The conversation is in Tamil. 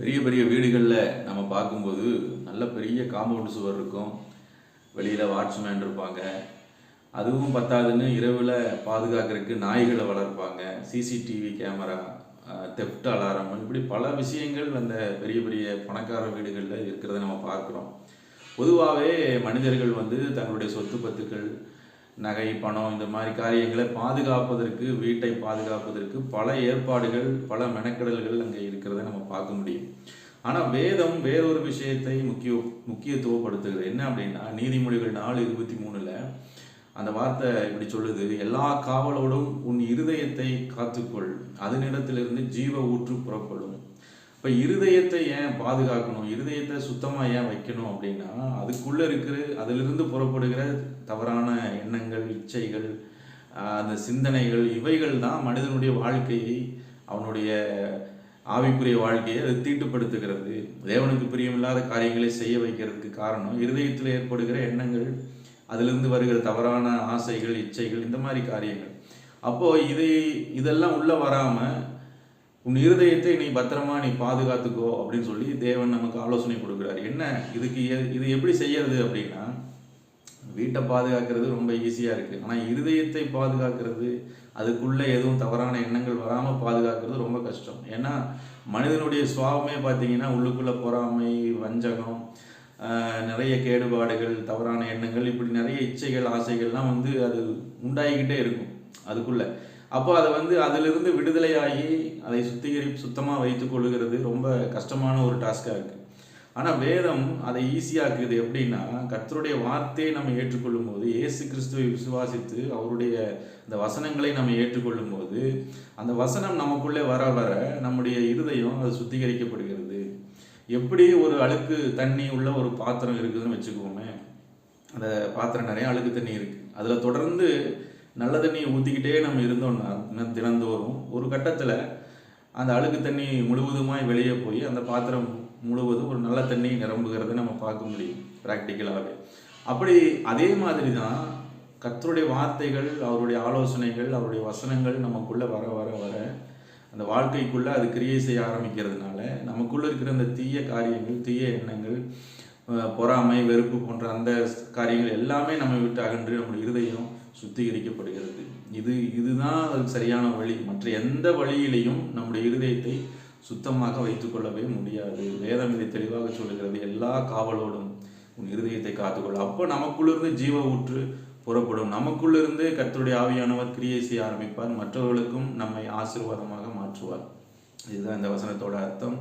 பெரிய பெரிய வீடுகளில் நம்ம பார்க்கும்போது நல்ல பெரிய காம்பவுண்ட் சுவர் இருக்கும். வெளியில் வாட்ச்மேன் இருப்பாங்க. அதுவும் பத்தாதுன்னு இரவில் பாதுகாக்கிறதுக்கு நாய்களை வளர்ப்பாங்க. சிசிடிவி கேமரா தெப்ட் அலாரம் இப்படி பல விஷயங்கள் அந்த பெரிய பெரிய பணக்கார வீடுகளில் இருக்கிறத நம்ம பார்க்குறோம். பொதுவாகவே மனிதர்கள் வந்து தங்களுடைய சொத்து பத்துக்கள் நகை பணம் இந்த மாதிரி காரியங்களை பாதுகாப்பதற்கு வீட்டை பாதுகாப்பதற்கு பல ஏற்பாடுகள் பல மெனக்கடல்கள் அங்கே இருக்கிறத நம்ம பார்க்க முடியும். ஆனால் வேதம் வேறொரு விஷயத்தை முக்கிய முக்கியத்துவப்படுத்துகிறது. என்ன அப்படின்னா நீதிமொழிகள் நாலு இருபத்தி மூணில் அந்த வார்த்தை இப்படி சொல்லுது எல்லா காவலோடும் உன் இருதயத்தை காத்துக்கொள். அதனிடத்திலிருந்து ஜீவ ஊற்று புறப்படும். இப்போ இருதயத்தை ஏன் பாதுகாக்கணும்? இருதயத்தை சுத்தமாக ஏன் வைக்கணும் அப்படின்னா அதுக்குள்ளே இருக்கிற அதிலிருந்து புறப்படுகிற தவறான எண்ணங்கள் இச்சைகள் அந்த சிந்தனைகள் இவைகள் தான் மனிதனுடைய வாழ்க்கையை அவனுடைய ஆவிக்குரிய வாழ்க்கையை அது தீட்டுப்படுத்துகிறது. தேவனுக்கு பிரியமில்லாத காரியங்களை செய்ய வைக்கிறதுக்கு காரணம் இருதயத்தில் ஏற்படுகிற எண்ணங்கள் அதிலிருந்து வருகிற தவறான ஆசைகள் இச்சைகள் இந்த மாதிரி காரியங்கள். அப்போது இதை இதெல்லாம் உள்ளே வராமல் உன் இருதயத்தை நீ பத்திரமா நீ பாதுகாத்துக்கோ அப்படின்னு சொல்லி தேவன் நமக்கு ஆலோசனை கொடுக்குறாரு. என்ன? இதுக்கு எ- இது எப்படி செய்யறது அப்படின்னா வீட்டை பாதுகாக்கிறது ரொம்ப ஈஸியாக இருக்குது ஆனால் இருதயத்தை பாதுகாக்கிறது அதுக்குள்ளே எதுவும் தவறான எண்ணங்கள் வராமல் பாதுகாக்கிறது ரொம்ப கஷ்டம். ஏன்னா மனிதனுடைய சுவாபமே பார்த்தீங்கன்னா உள்ளுக்குள்ளே பொறாமை வஞ்சகம் நிறைய கேடுபாடுகள் தவறான எண்ணங்கள் இப்படி நிறைய இச்சைகள் ஆசைகள்லாம் வந்து அது உண்டாகிக்கிட்டே இருக்கும். அதுக்குள்ளே. அப்போ அதை வந்து அதிலிருந்து விடுதலையாகி அதை சுத்திகரி சுத்தமாக வைத்து கொள்ளுகிறது. ரொம்ப கஷ்டமான ஒரு டாஸ்காக இருக்குது ஆனால் வேதம் அதை ஈஸியாக்குது எப்படின்னா கர்த்தருடைய வார்த்தையை நம்ம ஏற்றுக்கொள்ளும் போது இயேசு கிறிஸ்துவை விசுவாசித்து அவருடைய இந்த வசனங்களை நம்ம ஏற்றுக்கொள்ளும் போது அந்த வசனம் நமக்குள்ளே வர வர நம்முடைய இருதயம் அது சுத்திகரிக்கப்படுகிறது. எப்படி ஒரு அழுக்கு தண்ணி உள்ள ஒரு பாத்திரம் இருக்குதுன்னு வச்சுக்கோமே அந்த பாத்திரம் நிறைய அழுக்கு தண்ணி இருக்குது அதில் தொடர்ந்து நல்ல தண்ணியை ஊற்றிக்கிட்டே நம்ம இருந்தோம்னா தினந்தோறும். ஒரு கட்டத்தில் அந்த அழுக்கு தண்ணி முழுவதுமாய் வெளியே போய் அந்த பாத்திரம் முழுவதும் ஒரு நல்ல தண்ணி நிரம்புகிறத நம்ம பார்க்க முடியும் ப்ராக்டிக்கலாகவே அப்படி அதே மாதிரி தான் கத்தருடைய வார்த்தைகள் அவருடைய ஆலோசனைகள் அவருடைய வசனங்கள் நமக்குள்ளே வர வர வர அந்த வாழ்க்கைக்குள்ளே அது கிரியை செய்ய ஆரம்பிக்கிறதுனால நமக்குள்ளே இருக்கிற அந்த தீய காரியங்கள் தீய எண்ணங்கள் பொறாமை வெறுப்பு போன்ற அந்த காரியங்கள் எல்லாமே நம்ம விட்டு அகன்று நம்முடைய இருதயம் சுத்திகரிக்கப்படுகிறது. இது இதுதான் அதுக்கு சரியான வழி. மற்ற எந்த வழியிலையும் நம்முடைய இருதயத்தை சுத்தமாக வைத்துக்கொள்ளவே முடியாது. வேதம் இதை தெளிவாக சொல்லுகிறது. எல்லா காவலோடும் உன் இருதயத்தை காத்துக்கொள்ள அப்போ நமக்குள்ளிருந்து ஜீவ ஊற்று புறப்படும். நமக்குள்ளிருந்து கத்தருடைய ஆவியானவர் கிரியை செய்ய ஆரம்பிப்பார். மற்றவர்களுக்கும் நம்மை ஆசீர்வாதமாக மாற்றுவார். இதுதான் இந்த வசனத்தோட அர்த்தம்.